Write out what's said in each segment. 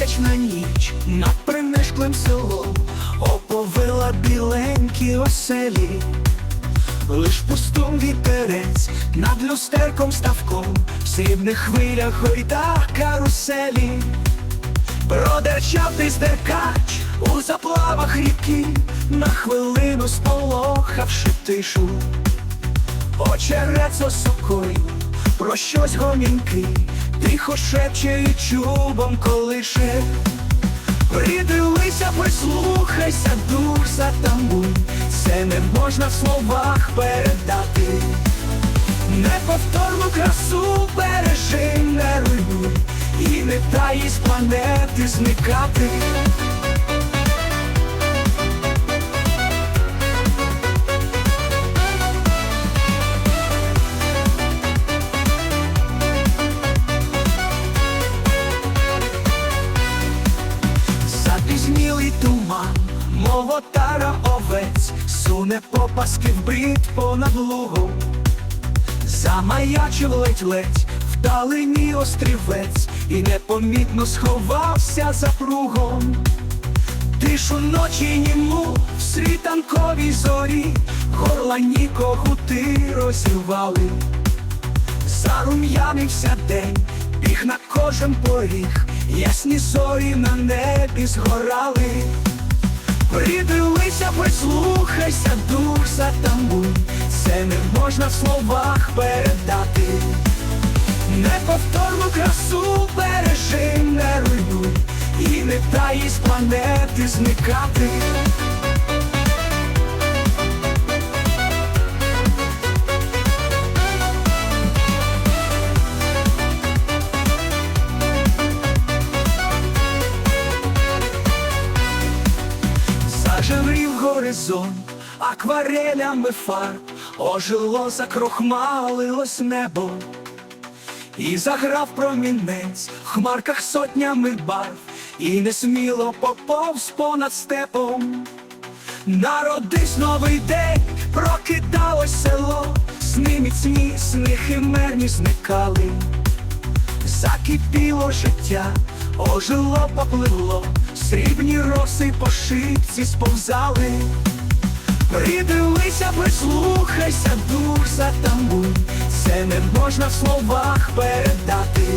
місячна ніч над принишклим селом оповила біленькі оселі, лиш пустун вітерець над люстерком ставком, в срібних хвилях гойда каруселі, Продерчав деркач у заплавах ріки, на хвилину сполохавши тишу. Очерець осокою, про щось гомінки, тихо шепче і чубом колише. Придивися, прислухайся, дух затамбуй, це не можна в словах передати. Неповторну красу бережи, не руйнуй, і не дай із планети зникати. Запізнілий туман, мов отара овець, суне попаски в брід понад лугом. Замаячив ледь-ледь, вдалині острівець, і непомітно сховався за пругом. Тишу ночі німу в світанковій зорі, горлані когути розірвали. Зарум'янився день, біг на кожен поріг, ясні зорі на небі згорали. Придивися, прислухайся, дух затамуй, це не можна в словах передати. Неповторну красу бережи, не руйнуй, і не дай із планети зникати. Горизонт акварелями фарб, ожило, закрохмалилось небо, і заграв промінець в хмарках сотнями барв, і несміло поповз понад степом. Народись новий день, прокидалось село, сни міцні, сни химерні зникали. Закипіло життя, ожило, попливло, срібні роси по шипці сповзали. Придивися, прислухайся, дух затамбуй, це не можна в словах передати.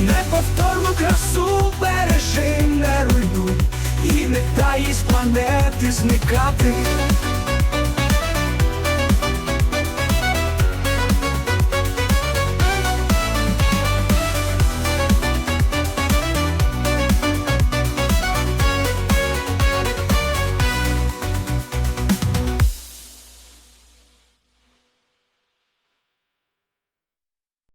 Неповторну красу бережи, не руйнуй, і не дай із планети зникати.